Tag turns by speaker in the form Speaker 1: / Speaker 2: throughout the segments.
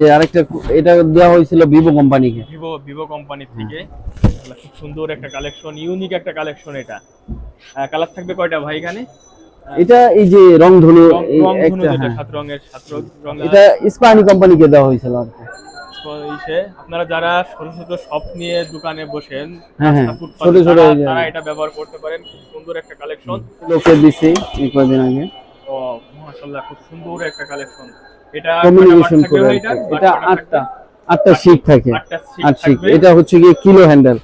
Speaker 1: যে আরেকটা এটা দেওয়া হয়েছিল ভিভো কোম্পানিকে
Speaker 2: ভিভো ভিভো কোম্পানির থেকে। খুব সুন্দর একটা কালেকশন ইউনিক একটা কালেকশন এটা। কালার থাকবে কয়টা ভাই এখানে?
Speaker 1: এটা এই যে
Speaker 2: রং- রংধনু
Speaker 1: একটা হ্যাঁ।
Speaker 2: সাত রঙের সাত রং-
Speaker 1: এটা ইস্পাহানি কোম্পানিকে দেওয়া হয়েছিল আর
Speaker 2: আপনারা যারা ছোট ছোট শপ নিয়ে দোকানে বসেন
Speaker 1: হ্যাঁ, হ্যাঁ, ছোট ছোট
Speaker 2: তারা- এটা ব্যবহার করতে পারেন। খুব সুন্দর একটা কালেকশন
Speaker 1: লোকে দিছি এই কদিন আগে।
Speaker 2: ও মাশাআল্লাহ খুব সুন্দর একটা কালেকশন এটা
Speaker 1: কমিউনিকেশন
Speaker 2: কয়টা
Speaker 1: করে
Speaker 2: থাকবে
Speaker 1: আর
Speaker 2: ভাই
Speaker 1: কি।
Speaker 2: এটার?
Speaker 1: এটা আটটা আটটা শিক থাকে আট শিক এটা হচ্ছে গিয়ে কিলো হ্যান্ডেল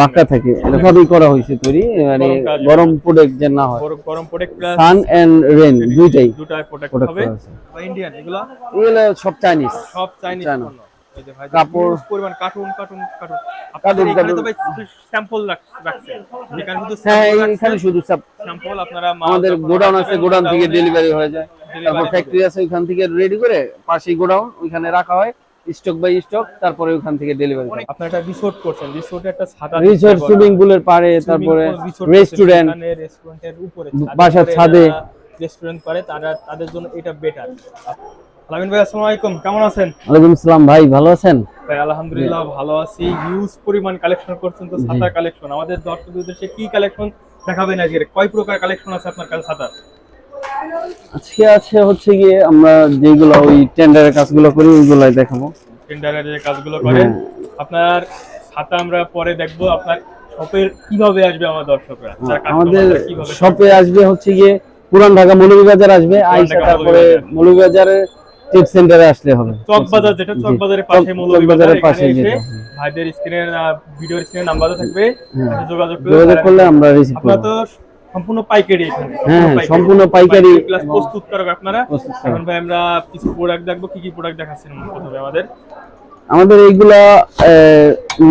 Speaker 1: বাঁকা থাকে। এরকমই করা হয়েছে তৈরি মানে
Speaker 2: গরম।
Speaker 1: প্রোডাক্ট যে না হয়।
Speaker 2: গরম product plus
Speaker 1: sun and rain দুইটাই
Speaker 2: দুটাই প্রোডাক্ট হবে। ইন্ডিয়ান এগুলো?
Speaker 1: এগুলো সব চাইনিজ
Speaker 2: সব চাইনিজ
Speaker 1: কাপড়।
Speaker 2: পরিমাণ কার্টুন কার্টুন কার্টুন
Speaker 1: কার্টুন,
Speaker 2: আপনাদের এখানে তো ভাই স্যাম্পল রাখছে। এখানে শুধু
Speaker 1: হ্যাঁ এখানে শুধু
Speaker 2: স্যাম্পল আপনারা
Speaker 1: আমাদের গোডাউন আছে গোডাউন থেকে ডেলিভারি হয়ে যায়। তারপর ফ্যাক্টরি আছে ওইখান থেকে রেডি করে গোডাউন ওইখানে রাখা হয় স্টক বাই স্টক তারপরে ওইখান থেকে ডেলিভারি
Speaker 2: আপনারা একটা রিসোর্ট করছেন। রিসোর্টে একটা
Speaker 1: রিসোর্ট সুইমিং পুলের তারপরে রেস্টুরেন্ট
Speaker 2: রেস্টুরেন্টের উপরে।
Speaker 1: বাসার ছাদে।
Speaker 2: রেস্টুরেন্ট করে তারা তাদের জন্য এটা বেটার আলামিন ভাই আসসালামু আলাইকুম। কেমন আছেন?
Speaker 1: ওয়ালাইকুম আসসালাম ভাই ভালো আছেন?
Speaker 2: ভাই আলহামদুলিল্লাহ ভালো আছি। হিউজ পরিমাণ কালেকশন করছেন তো ছাতা কালেকশন আমাদের দর্শকদের উদ্দেশ্যে কি কালেকশন দেখাবেন আজকে? কয় প্রকার কালেকশন আছে আপনার কাছে
Speaker 1: আজকে আছে হচ্ছে গিয়ে আমরা যেগুলো ওই টেন্ডারের কাজগুলো করি ওইগুলাই দেখাবো।
Speaker 2: টেন্ডারের যে কাজগুলো করেন আপনার ছাতা আমরা পরে দেখব আপনার শপের কীভাবে আসবে আমার দর্শকরা?
Speaker 1: আমাদের শপে আসবে হচ্ছে গিয়ে পুরান ঢাকা মৌলভীবাজার আসবে আইসা তারপরে
Speaker 2: মৌলভীবাজার।
Speaker 1: টিপ সেন্টারে আসলে হবে।
Speaker 2: চকবাজার যেটা চকবাজারের পাশে মৌলভীবাজারের
Speaker 1: পাশে।
Speaker 2: ভাইদের স্ক্রিনের ভিডিওর নাম্বার থাকবে।
Speaker 1: হ্যাঁ।
Speaker 2: যোগাযোগ করে
Speaker 1: যোগাযোগ করলে আমরা রিসিভ
Speaker 2: আপনারা তো সম্পূর্ণ পাইকারি এখানে
Speaker 1: হ্যাঁ, সম্পূর্ণ পাইকারি
Speaker 2: করবে আপনারা। এখন ভাই আমরা কিছু প্রোডাক্ট দেখব কি কি প্রোডাক্ট দেখাচ্ছেন প্রথমে আমাদের?
Speaker 1: আমাদের এইগুলা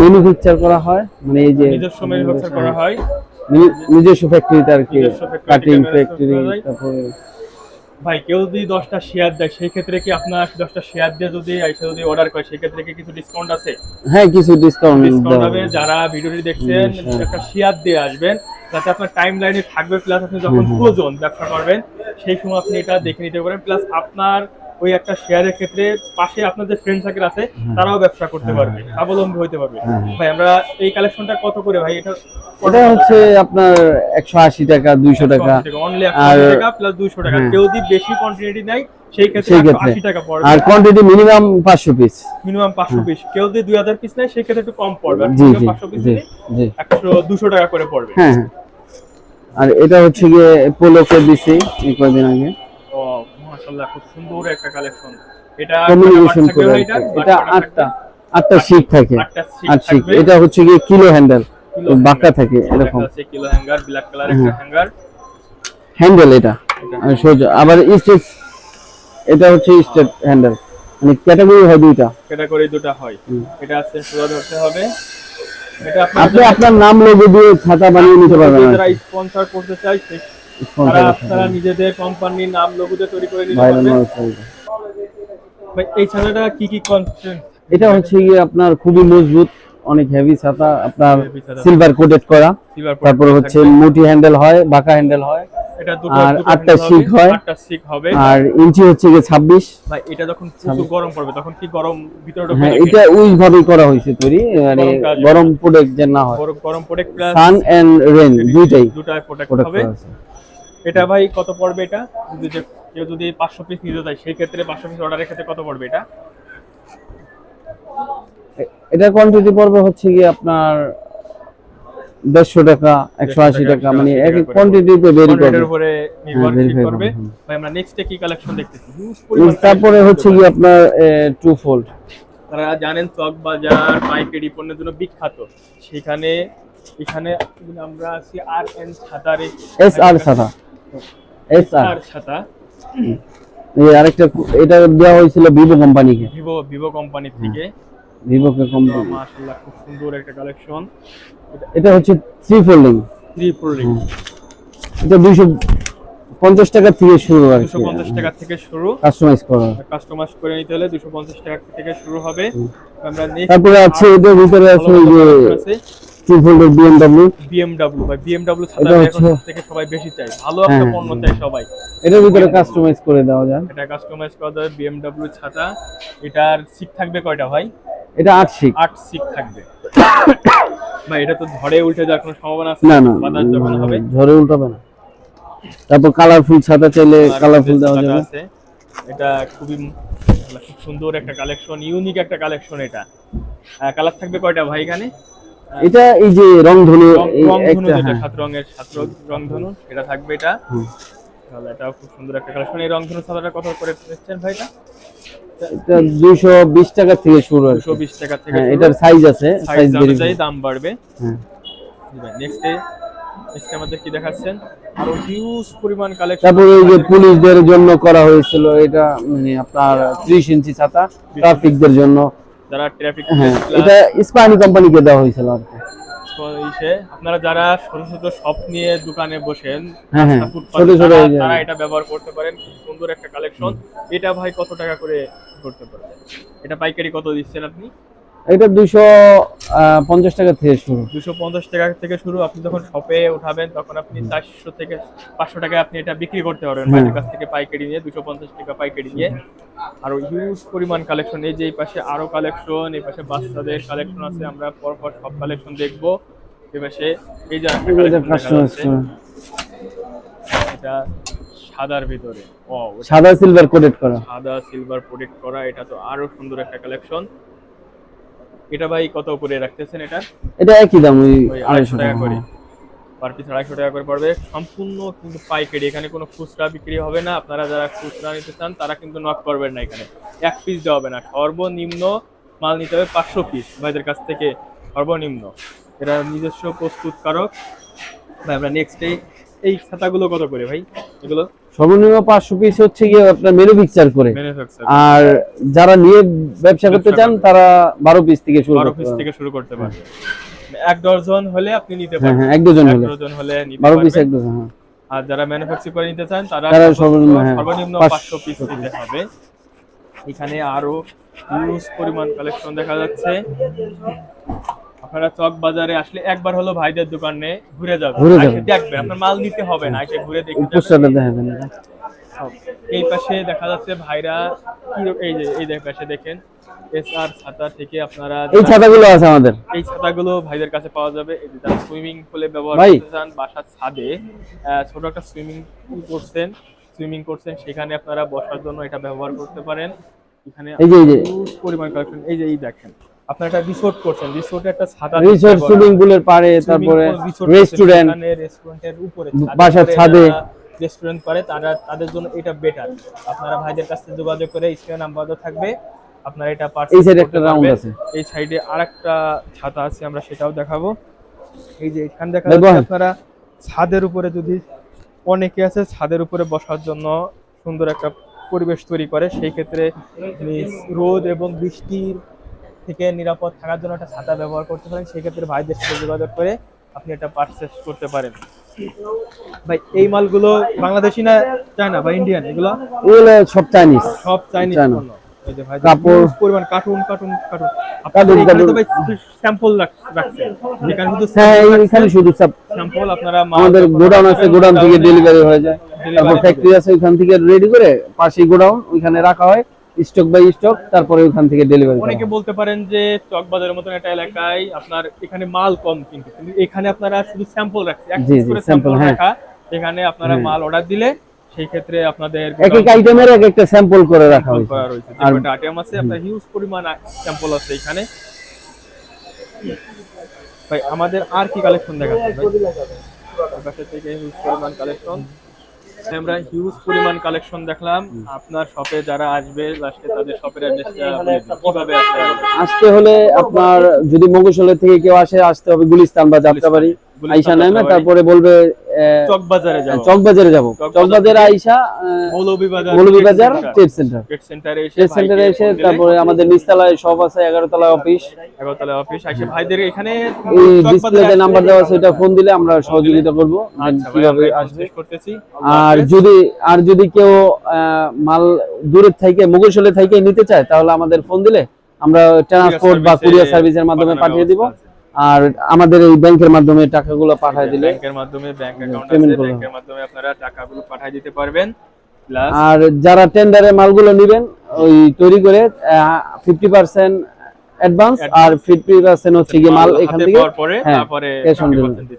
Speaker 1: ম্যানুফ্যাকচার করা হয় মানে এই যে
Speaker 2: নিজস্ব ম্যানুফ্যাকচার করা হয়।
Speaker 1: নিজস্ব ফ্যাক্টরিতে আর কি কাটিং ফ্যাক্টরি। তারপরে
Speaker 2: ভাই কেউ যদি দশটা শেয়ার দেয় সেই ক্ষেত্রে কি আপনার দশটা শেয়ার দিয়ে যদি আইসা যদি অর্ডার করে সেই ক্ষেত্রে কি কিছু ডিসকাউন্ট আছে?
Speaker 1: হ্যাঁ কিছু ডিসকাউন্ট
Speaker 2: ডিসকাউন্ট হবে যারা ভিডিওটি দেখছেন একটা শেয়ার দিয়ে আসবেন যাতে আপনার টাইম লাইনে থাকবে প্লাস আপনি যখন প্রয়োজন ব্যবসা করবেন সেই সময় আপনি এটা দেখে নিতে পারেন প্লাস আপনার ওই একটা শেয়ারের ক্ষেত্রে পাশে আপনার যে ফ্রেন্ড সার্কেল আছে তারাও ব্যবসা করতে পারবে স্বাবলম্বী হতে পারবে।
Speaker 1: হ্যাঁ।
Speaker 2: ভাই আমরা এই কালেকশনটা কত করে ভাই? এটা
Speaker 1: এটা হচ্ছে আপনার একশো আশি টাকা দুইশো টাকা। আর-
Speaker 2: দুইশো টাকা।
Speaker 1: হ্যাঁ।
Speaker 2: কেউ যদি বেশি কোয়ান্টিটি নেয় সেই ক্ষেত্রে আশি টাকা পড়বে।
Speaker 1: আর কোয়ান্টিটি মিনিমাম পাঁচশো পিস
Speaker 2: মিনিমাম পাঁচশো পিস কেউ যদি দুই হাজার পিস নেয় সেই ক্ষেত্রে একটু কম পড়বে। 500 পিস একশো দুশো টাকা করে পড়বে।
Speaker 1: হ্যাঁ হ্যাঁ। আর এটা হচ্ছে গিয়ে পোলোকে দিছি এই কয়দিন আগে।
Speaker 2: মাশাআল্লাহ খুব সুন্দর একটা কালেকশন এটা part
Speaker 1: করে।
Speaker 2: এটা?
Speaker 1: আটটা আটটা শিক থাকে আট শিক এটা হচ্ছে গিয়ে কিলো হ্যান্ডেল বাঁকা থাকে এরকম।
Speaker 2: আছে কিলো হ্যাঙ্গার ব্ল্যাক কালার একটা হ্যাঙ্গার
Speaker 1: হ্যান্ডেল এটা সোজা। আবার স্টেট এটা হচ্ছে হ্যান্ডেল মানে ক্যাটাগরি হয় দুইটা।
Speaker 2: করে দুটো হয়। এটা আছে সোজা ধরতে হবে। এটা
Speaker 1: আপনি
Speaker 2: আপনার
Speaker 1: নাম লোগো দিয়ে খাতা বানিয়ে নিতে পারবেন
Speaker 2: যারা। স্পন্সর করতে চায় আপনারা নিজেদের কোম্পানির নাম লোগো দিয়ে তৈরি করে নিতে পারবেন ভাই এই ছাতাটা কি কি
Speaker 1: এটা হচ্ছে গিয়ে আপনার খুবই মজবুত অনেক হেভি ছাতা আপনার সিলভার কোটেড করা। তারপরে হচ্ছে মুটি হ্যান্ডেল হয় বাঁকা হ্যান্ডেল হয়। আর আটটা শিক হয়।
Speaker 2: আটটা শিক হবে।
Speaker 1: আর ইঞ্চি হচ্ছে গিয়ে ছাব্বিশ।
Speaker 2: ভাই এটা যখন গরম পড়বে তখন কি গরম ভিতরে
Speaker 1: হ্যাঁ এটা করা হয়েছে তৈরি মানে
Speaker 2: গরম।
Speaker 1: প্রোডাক্ট না হয়।
Speaker 2: গরম গরম প্রোডাক্ট
Speaker 1: সান এন্ড রেন দুইটাই
Speaker 2: দুটা প্রোডাক্ট
Speaker 1: প্রোডাক্ট
Speaker 2: হবে।
Speaker 1: করা আছে
Speaker 2: এটা ভাই কত পড়বে এটা? যদি কেউ যদি পাঁচশো পিস নিতে চায় সেই ক্ষেত্রে পাঁচশো পিস অর্ডারের ক্ষেত্রে কত পড়বে এটা?
Speaker 1: এ- এটার কোয়ান্টিটি পড়বে হচ্ছে গিয়ে আপনার দেড়শো টাকা একশো আশি টাকা মানে
Speaker 2: 180
Speaker 1: এক
Speaker 2: করে।
Speaker 1: কোয়ান্টিটিতে বেরি করবে। হ্যাঁ,
Speaker 2: করবে। ভাই আমরা নেক্সটে কি কালেকশন দেখতেছি?
Speaker 1: তারপরে হচ্ছে গিয়ে আপনার টু ফোল্ড
Speaker 2: তারা জানেন চক বাজার পাইকারি পণ্যের জন্য বিখ্যাত। সেখানে এখানে আমরা আছি আর এন ছাতারে
Speaker 1: এস আর ছাতা এস আর
Speaker 2: ছাতা?
Speaker 1: এই আরেকটা এটা দেওয়া হয়েছিল ভিভো কোম্পানিকে
Speaker 2: ভিভো ভিভো কোম্পানির থেকে।
Speaker 1: ভিভো কোম্পানি
Speaker 2: মাশাআল্লাহ খুব সুন্দর একটা কালেকশন
Speaker 1: এটা হচ্ছে থ্রি ফোল্ডিং
Speaker 2: থ্রি প্রোডাক্ট
Speaker 1: এটা দুইশো পঞ্চাশ টাকা থেকে শুরু
Speaker 2: দুশো পঞ্চাশ টাকা থেকে শুরু।
Speaker 1: কাস্টমাইজ করা।
Speaker 2: কাস্টমাইজ করে নিতে হলে দুশো পঞ্চাশ টাকা থেকে শুরু হবে। আমরা next
Speaker 1: তারপরে আছে এটার ভিতরে আছে যে
Speaker 2: আছে।
Speaker 1: টু ফোল্ডার বিএমডব্লিউ
Speaker 2: বিএমডব্লিউ ভাই বিএমডব্লিউ ছাতা এখন সবথেকে সবাই বেশি চাই ভালো একটা
Speaker 1: হ্যাঁ,
Speaker 2: পণ্য। চাই সবাই।
Speaker 1: এটার ভিতরে কাস্টমাইজ করে দেওয়া যায়।
Speaker 2: এটা কাস্টমাইজ করা যাবে বিএমডব্লিউ ছাতা। এটার সিট থাকবে কয়টা ভাই?
Speaker 1: এটা আট শিক
Speaker 2: আট সিট থাকবে। ভাই এটা তো ধরে উল্টে যাওয়ার কোনো সম্ভাবনা আছে?
Speaker 1: না না
Speaker 2: বাতাস যখন হবে?
Speaker 1: ঝড়ে উল্টাবে না। তারপর কালারফুল ছাতা চাইলে কালারফুল দেওয়া যাবে।
Speaker 2: এটা খুবই খুব সুন্দর একটা কালেকশন ইউনিক একটা কালেকশন এটা। কালার থাকবে কয়টা ভাই এখানে?
Speaker 1: এটা এই যে রংধনু একটা
Speaker 2: যেটা
Speaker 1: হ্যাঁ।
Speaker 2: সাত রঙের সাত রং- রংধনু এটা থাকবে এটা। তাহলে এটাও খুব সুন্দর একটা কালেকশন এই রংধনু ছাতাটা কত করে দিচ্ছেন ভাইটা?
Speaker 1: এটা দুইশো বিশ টাকা থেকে শুরু।
Speaker 2: দুশো বিশ টাকা থেকে
Speaker 1: হ্যাঁ এটার সাইজ আছে
Speaker 2: সাইজ অনুযায়ী দাম বাড়বে।
Speaker 1: হ্যাঁ।
Speaker 2: নেক্সট নেক্সট আমাদের কি দেখাচ্ছেন? আরও হিউজ পরিমাণ কালেকশন
Speaker 1: তারপর এই যে পুলিশদের জন্য করা হয়েছিল এটা মানে আপনার ত্রিশ ইঞ্চি ছাতা ট্রাফিকদের জন্য।
Speaker 2: যারা ট্রাফিক
Speaker 1: হ্যাঁ এটা ইস্পানি কোম্পানিকে দেওয়া হয়েছিল আর
Speaker 2: আপনারা যারা ছোট ছোট শপ নিয়ে দোকানে বসেন
Speaker 1: হ্যাঁ, হ্যাঁ, ছোট ছোট
Speaker 2: তারা- এটা ব্যবহার করতে পারেন। খুব সুন্দর একটা কালেকশন এটা ভাই কত টাকা করে করতে পারবেন? এটা পাইকারি কত দিচ্ছেন আপনি?
Speaker 1: এটা দুইশো পঞ্চাশ টাকা থেকে শুরু।
Speaker 2: দুশো পঞ্চাশ টাকা থেকে শুরু। আপনি যখন শপে উঠাবেন তখন আপনি চারশো থেকে পাঁচশো টাকায় আপনি এটা বিক্রি করতে পারবেন। বাইরের কাছ থেকে পাইকারি নিয়ে দুশো পঞ্চাশ টাকা পাইকারি নিয়ে। আরও হিউজ পরিমাণ কালেকশন এই যে এই পাশে আরও কালেকশন এই পাশে বাচ্চাদের কালেকশন আছে। আমরা পরপর সব কালেকশন দেখব। এই পাশে এই যে
Speaker 1: এটা
Speaker 2: সাদার ভিতরে। ও
Speaker 1: সাদা সিলভার কোটেড করা।
Speaker 2: সাদা সিলভার প্রোটেক্ট করা। এটা তো আরও সুন্দর একটা কালেকশন এটা ভাই কত করে রাখতেছেন এটা?
Speaker 1: এটা একই দাম ওই
Speaker 2: ওই
Speaker 1: আড়াইশো
Speaker 2: আড়াইশো
Speaker 1: টাকা
Speaker 2: টাকা। করে। পার পিস আড়াইশো টাকা করে পড়বে। সম্পূর্ণ কিন্তু পাইকারি। এখানে কোনো খুচরা বিক্রি হবে না। আপনারা যারা খুচরা নিতে চান তারা কিন্তু নক করবেন না এখানে। এক পিস দেওয়া হবে না। সর্বনিম্ন মাল নিতে হবে পাঁচশো পিস ভাইদের কাছ থেকে সর্বনিম্ন। এরা নিজস্ব প্রস্তুতকারক। ভাই আমরা নেক্সট এই ছাতাগুলো কত করে ভাই? এগুলো?
Speaker 1: সর্বনিম্ন পাঁচশো পিস হচ্ছে গিয়ে আপনার পিকচার করে। আর যারা নিয়ে ব্যবসা করতে চান তারা বারো পিস থেকে শুরু
Speaker 2: পিস থেকে শুরু করতে পারবে এক ডজন হলে আপনি নিতে পারেন
Speaker 1: হ্যাঁ এক ডজন
Speaker 2: এক
Speaker 1: হলে।
Speaker 2: ডজন হলে
Speaker 1: বারো পিস এক ডজন হ্যাঁ।
Speaker 2: আর যারা ম্যানুফ্যাকচার করে নিতে চান তারা
Speaker 1: তারা সর্বনিম্ন, হ্যাঁ,
Speaker 2: সর্বনিম্ন
Speaker 1: পাঁচশো
Speaker 2: পিস নিতে হবে। এখানে আরও পরিমাণ কালেকশন দেখা যাচ্ছে। আপনারা চক বাজারে আসলে একবার হলো ভাইদের দোকানে ঘুরে যাবেন।
Speaker 1: ঘুরে
Speaker 2: এসে
Speaker 1: যাবেন।
Speaker 2: দেখবেন আপনার মাল নিতে হবে না এসে ঘুরে দেখে যাবেন।
Speaker 1: পোস্টারটা দেখা দেন
Speaker 2: এই পাশে দেখা যাচ্ছে ভাইরা কি এই যে এই দেখ পাশে দেখেন এস আর ছাতা থেকে আপনারা
Speaker 1: এই ছাতাগুলো আছে আমাদের।
Speaker 2: এই ছাতাগুলো ভাইদের কাছে পাওয়া যাবে। এই যে যারা সুইমিং পুলে ব্যবহার করতে চান বাসার ছাদে ছোট একটা সুইমিং পুল করছেন সুইমিং করছেন সেখানে আপনারা বসার জন্য এটা ব্যবহার করতে পারেন। এখানে
Speaker 1: এই যে এই যে।
Speaker 2: পরিমাণ কালেকশন এই যে এই দেখেন। আপনারা একটা রিসোর্ট করছেন রিসোর্টে একটা ছাতা
Speaker 1: রিসোর্ট সুইমিং পুলের পাড়ে তারপরে রেস্টুরেন্ট
Speaker 2: রেস্টুরেন্টের উপরে
Speaker 1: বাসার ছাদে।
Speaker 2: রেস্টুরেন্ট করে তারা তাদের জন্য এটা বেটার আপনারা ভাইদের কাছে যোগাযোগ করে স্ক্রিন নাম্বার থাকবে আপনারা এটা
Speaker 1: এই সাইডে একটা রাউন্ড আছে।
Speaker 2: এই সাইডে আরেকটা ছাতা আছে আমরা সেটাও দেখাবো। এই যে এখানে দেখা যাচ্ছে আপনারা ছাদের উপরে যদি অনেকে আছে ছাদের উপরে বসার জন্য সুন্দর একটা পরিবেশ তৈরি করে সেই ক্ষেত্রে রোদ এবং বৃষ্টির থেকে নিরাপদ থাকার জন্য একটা ছাতা ব্যবহার করতে পারেন সেই ক্ষেত্রে ভাইদের সাথে যোগাযোগ করে আপনি এটা পারচেস করতে পারেন। ভাই এই মালগুলো বাংলাদেশি না চায়না বা ইন্ডিয়ান এগুলো
Speaker 1: এগুলো সব চাইনিজ
Speaker 2: সব চাইনিজ এই যে ভাই
Speaker 1: কাপড়।
Speaker 2: পরিমাণ কার্টুন কার্টুন কার্টুন এখানে স্যাম্পল রাখছে এখানে শুধু
Speaker 1: হ্যাঁ এখানে শুধু সব
Speaker 2: স্যাম্পল আপনারা
Speaker 1: আমাদের গোডাউন আছে গোডাউন থেকে ডেলিভারি হয়ে। যায়। তারপর ফ্যাক্টরি আছে ওইখান থেকে রেডি করে পাশে গোডাউন ওইখানে রাখা হয়। স্টক বাই স্টক তারপরে ওইখান থেকে ডেলিভারি
Speaker 2: অনেকে বলতে পারেন যে চক বাজারের মতন একটা এলাকায় আপনার এখানে মাল কম কিন্তু এখানে আপনারা শুধু স্যাম্পল রাখছে এক
Speaker 1: জি,
Speaker 2: করে স্যাম্পল
Speaker 1: হ্যাঁ।
Speaker 2: রাখা এখানে আপনারা
Speaker 1: হ্যাঁ।
Speaker 2: মাল অর্ডার দিলে সেই ক্ষেত্রে আপনাদের
Speaker 1: এক এক আইটেমের এক একটা স্যাম্পল করে রাখা হয়েছে।
Speaker 2: রয়েছে।
Speaker 1: আর
Speaker 2: আইটেম আছে আপনার হিউজ পরিমাণ স্যাম্পল আছে এখানে। ভাই আমাদের আর কি কালেকশন দেখাচ্ছে ভাই? পাশে থেকে হিউজ পরিমাণ কালেকশন আমরা হিউজ পরিমাণ কালেকশন দেখলাম। আপনার শপে যারা আসবে লাস্টে তাদের শপের অ্যাড্রেসটা আসতে
Speaker 1: হলে আপনার যদি মগজলে থেকে কেউ আসে, আসতে হবে গুলিস্তান বা যাত্রাবাড়ি। আইসা তারপরে বলবে চকবাজারে যাব।
Speaker 2: চকবাজার
Speaker 1: আইসা
Speaker 2: মৌলভীবাজার
Speaker 1: মৌলভীবাজার ট্রেড সেন্টার
Speaker 2: এসে
Speaker 1: ট্রেড সেন্টারে এসে
Speaker 2: ফোন দিলে,
Speaker 1: তারপরে আমাদের নিচতলায় শপ আছে অফিস
Speaker 2: এগারোতলা অফিস আসে ভাইদের এখানে
Speaker 1: ডিসপ্লেতে নাম্বার দেওয়া আছে ওটা ফোন দিলে আমরা সহযোগিতা করব
Speaker 2: আচ্ছা
Speaker 1: কীভাবে আসবে।
Speaker 2: করতেছি।
Speaker 1: আর যদি আর যদি কেউ মাল দূরের থেকে মুগলশলে থেকে নিতে চায় তাহলে আমাদের ফোন দিলে আমরা ট্রান্সপোর্ট বা কুরিয়ার সার্ভিসের মাধ্যমে পাঠিয়ে দিব। আর আমাদের এই ব্যাংকের মাধ্যমে টাকাগুলো পাঠিয়ে দিলে
Speaker 2: ব্যাংকের মাধ্যমে ব্যাংক অ্যাকাউন্ট আছে ব্যাংকের মাধ্যমে আপনারা টাকাগুলো পাঠিয়ে দিতে পারবেন। প্লাস
Speaker 1: আর যারা টেন্ডারে মালগুলো নেবেন ওই তৈরি করে ফিফটি পার্সেন্ট অ্যাডভান্স আর ফিফটি পার্সেন্ট হচ্ছে গিয়ে মাল এখান থেকে
Speaker 2: পরে
Speaker 1: হ্যাঁ,
Speaker 2: তারপরে
Speaker 1: ক্যাশ অন
Speaker 2: 50%। দিতে।